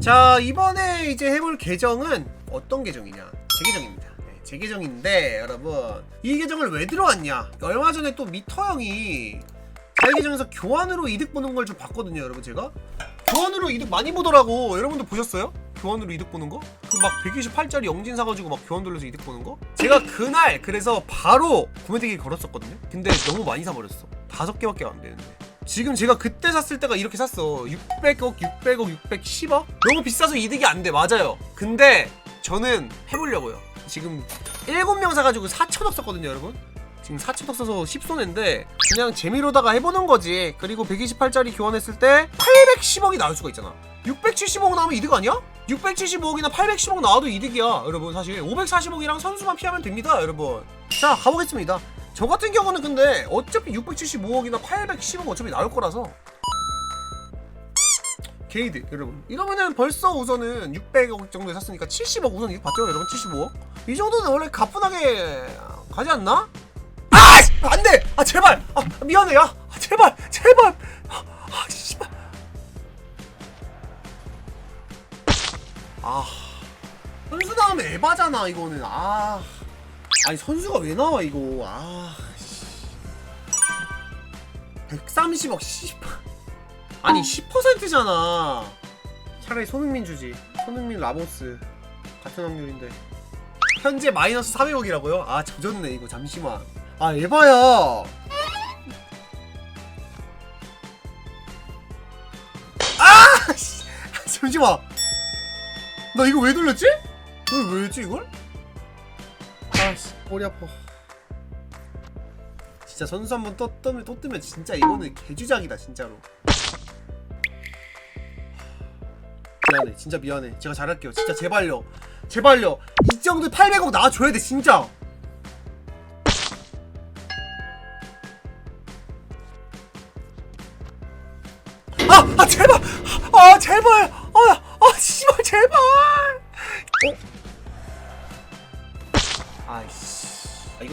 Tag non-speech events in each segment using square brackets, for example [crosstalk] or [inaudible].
자 이번에 이제 해볼 계정은 어떤 계정이냐? 제 계정입니다. 네, 제 계정인데 여러분 이 계정을 왜 들어왔냐? 얼마 전에 또 미터 형이 자기 계정에서 교환으로 이득 보는 걸 좀 봤거든요 여러분 제가. 교환으로 이득 많이 보더라고. 여러분들 보셨어요? 교환으로 이득 보는 거? 그 막 128짜리 영진 사가지고 막 교환 돌려서 이득 보는 거? 제가 그날 그래서 바로 구매대기 걸었었거든요. 근데 너무 많이 사버렸어. 다섯 개밖에 안 되는데 지금 제가 그때 샀을 때가 이렇게 샀어. 600억 600억 610억? 너무 비싸서 이득이 안 돼. 맞아요. 근데 저는 해보려고요. 지금 7명 사가지고 4천억 썼거든요 여러분. 지금 4천억 써서 10손인데 그냥 재미로다가 해보는 거지. 그리고 128짜리 교환했을 때 810억이 나올 수가 있잖아. 670억 나오면 이득 아니야? 675억이나 810억 나와도 이득이야 여러분. 사실 540억이랑 선수만 피하면 됩니다 여러분. 자 가보겠습니다 저 같은 경우는 근데 어차피 675억이나 810억 어차피 나올 거라서 게이드 여러분 이러면은 벌써 우선은 600억 정도에 샀으니까 70억 우선 이거 봤죠 여러분 75억 이 정도는 원래 가뿐하게 가지 않나? 아! 씨! 안 돼! 아 제발! 아 미안해 야! 아, 제발! 제발! 아, 아 씨발 아 선수 나오면 에바잖아 이거는 아 아니 선수가 왜 나와 이거? 아 씨. 130억 씨발 아니 10%잖아. 차라리 손흥민 주지. 손흥민 라모스. 같은 확률인데. 현재 마이너스 400억이라고요? 아 젖었네 이거. 잠시만. 아 에바야. 아 씨. 잠시만. 나 이거 왜 돌렸지? 이거 왜 했지 이걸? 아씨 머리 아파 진짜 선수 한번 또 뜨면 또 뜨면 진짜 이거는 개주작이다 진짜로 미안해 진짜 미안해 제가 잘할게요 진짜 제발요 제발요 이 정도 800억 나와줘야 돼 진짜 아! 아 제발! 아 제발!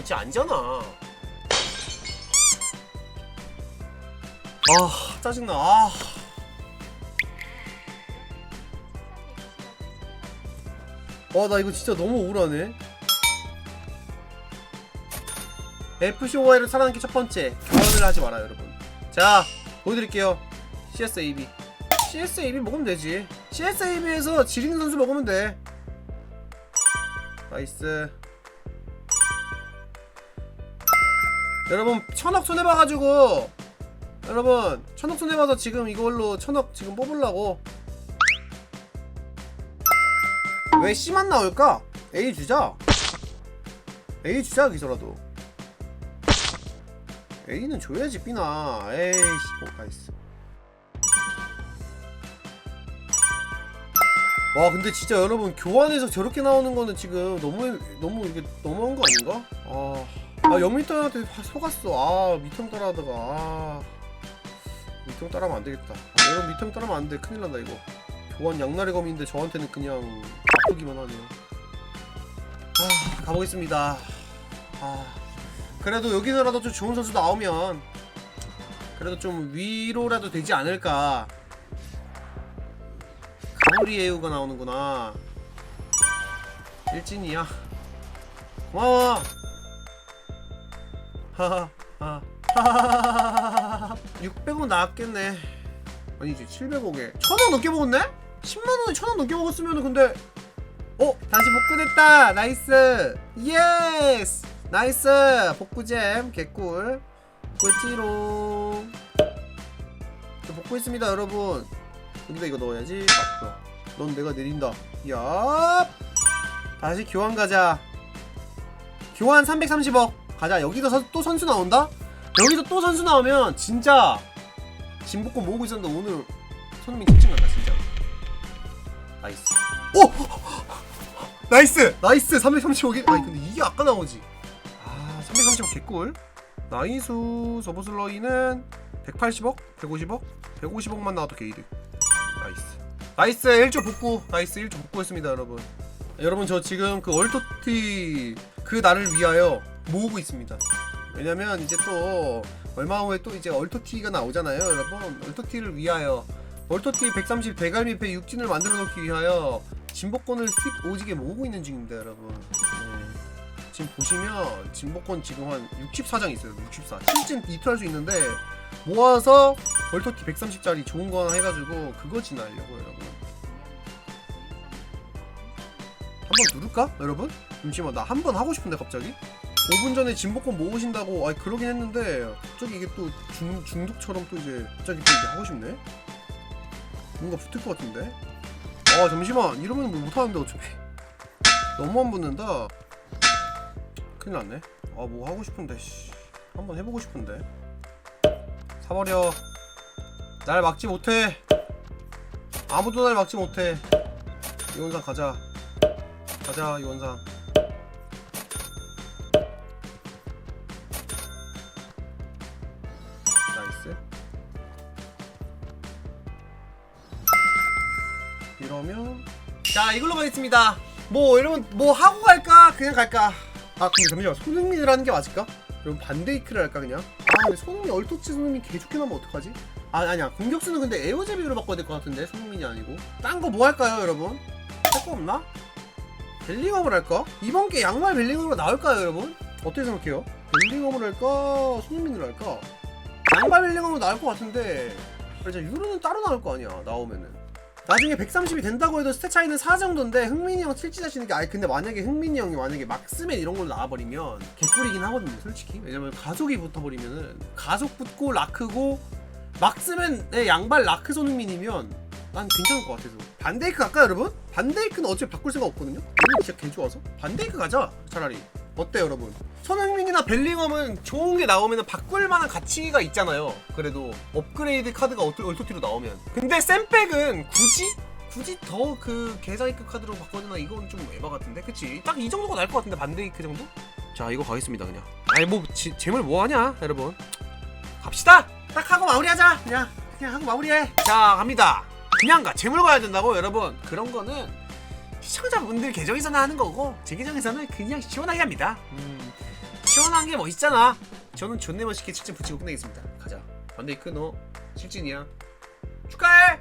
진짜 안잖아 아 짜증나 아 와, 나 이거 진짜 너무 우울하네. FCOI를 살아남기 첫 번째, 교환을 하지 마라, 여러분. 자, 보여드릴게요. CSAB. CSAB 먹으면 되지. CSAB에서 지린 선수 먹으면 돼. 나이스. 여러분, 천억 손해봐가지고, 여러분, 천억 손해봐서 지금 이걸로 천억 지금 뽑으려고. 왜 C만 나올까? A 주자. A 주자 기서라도. A는 줘야지 B나. 에이씨, 어, 나이스. 와 근데 진짜 여러분 교환해서 저렇게 나오는 거는 지금 너무 너무 이게 너무한 거 아닌가? 아, 아 영미턴한테 속았어. 아 미턴 따라하다가 아 미턴 따라하면 안 되겠다. 아, 여러분 미턴 따라하면 안 돼. 큰일 난다 이거. 교환 양날의 검인데 저한테는 그냥 아프기만 하네요. 아, 가보겠습니다. 아, 그래도 여기서라도 좀 좋은 선수 나오면 그래도 좀 위로라도 되지 않을까. 가브리에우가 나오는구나. 일진이야. 고마워. 하하. 하하하하하하. 600원 나왔겠네. 아니지 700억에 1000원 넘게 먹었네? 10만원에 1000원 넘게 먹었으면 근데 어? 다시 복구됐다 나이스 예스 나이스 복구잼 개꿀 복구했지롱 저 복구했습니다 여러분 여기다 이거 넣어야지 아. 넌 내가 내린다 야 다시 교환 가자 교환 330억 가자. 여기서 선- 또 선수 나온다? 여기서 또 선수 나오면 진짜 진복권 모으고 있었는데 오늘 손흥민 특징 간다 진짜. 나이스. 오! [laughs] 나이스! 나이스! 335개. 아니 근데 이게 아까 나오지. 아 335 개꿀. 나이수 서버슬러이는 180억? 150억? 150억만 나와도 게이드 나이스. 나이스. 1조 복구. 나이스. 1조 복구했습니다 여러분. 여러분 저 지금 그 얼토티 그 날을 위하여 모으고 있습니다. 왜냐면 이제 또 얼마 후에 또 이제 얼토티가 나오잖아요 여러분. 얼토티를 위하여 월터티 130 대갈미패 육진을 만들어 놓기 위하여 진복권을 수입 오지게 모으고 있는 중입니다 여러분. 네. 지금 보시면 진복권 지금 한 64장 있어요 64 실진 이틀 할 수 있는데 모아서 월터티 130짜리 좋은 거 하나 해가지고 그거 진화하려고 여러분. 한번 누를까 여러분? 잠시만 나 한 번 하고 싶은데 갑자기 5분 전에 진복권 모으신다고. 아 그러긴 했는데 갑자기 이게 또 중, 중독처럼 또 이제 갑자기 또 이제 하고 싶네? 뭔가 붙을 것 같은데? 아 잠시만. 이러면 뭐 못하는데 어차피. 너무 안 붙는다. 큰일 났네. 아 뭐 하고 싶은데 씨. 한번 해보고 싶은데. 사버려. 날 막지 못해. 아무도 날 막지 못해. 이원상 가자. 가자 이원상 이러면 자 이걸로 가겠습니다 뭐 이러면 뭐 하고 갈까 그냥 갈까 아 근데 잠시만 손흥민을 하는 게 맞을까? 여러분 반데이크를 할까 그냥? 아 근데 손흥민 얼토치 손흥민 개 좋게 나면 어떡하지? 아 아니야 공격수는 근데 에어제비로 바꿔야 될 것 같은데 손흥민이 아니고 딴 거 뭐 할까요 여러분? 할 거 없나? 벨링엄을 할까? 이번 게 양말 벨링엄으로 나올까요 여러분? 어떻게 생각해요? 벨링엄을 할까? 손흥민을 할까? 양말 벨링엄으로 나올 것 같은데 이제 유로는 따로 나올 거 아니야 나오면은 나중에 130이 된다고 해도 스탯 차이는 4 정도인데 흥민이 형 칠지 자시는 게 아니 근데 만약에 흥민이 형이 만약에 막스맨 이런 걸로 나와버리면 개꿀이긴 하거든요 솔직히. 왜냐면 가속이 붙어버리면은 가속 붙고 라크고 막스맨의 양발 라크 손흥민이면 난 괜찮을 것 같아서. 반데이크 갈까 여러분? 반데이크는 어차피 바꿀 생각 없거든요? 오늘 진짜 개 좋아서? 반데이크 가자 차라리 어때 여러분? 손흥민이나 벨링엄은 좋은 게 나오면 바꿀 만한 가치가 있잖아요. 그래도 업그레이드 카드가 얼토- 얼토티로 나오면. 근데 샘백은 굳이? 굳이 더그 계좌이급 카드로 바꿔주나 이건 좀 에바 같은데? 그치? 딱 이 정도가 나을 것 같은데 반데이크 정도? 자 이거 가겠습니다 그냥. 아니 뭐 지, 재물 뭐하냐 여러분? 갑시다! 딱 하고 마무리하자 그냥. 그냥 하고 마무리해. 자 갑니다. 그냥 가. 재물 가야 된다고 여러분? 그런 거는 시청자분들 계정에서나 하는 거고 제 계정에서는 그냥 시원하게 합니다. 음, 시원한 게 멋있잖아. 저는 존내 멋있게 직접 붙이고 끝내겠습니다. 가자. 반데이크 너 실진이야. 축하해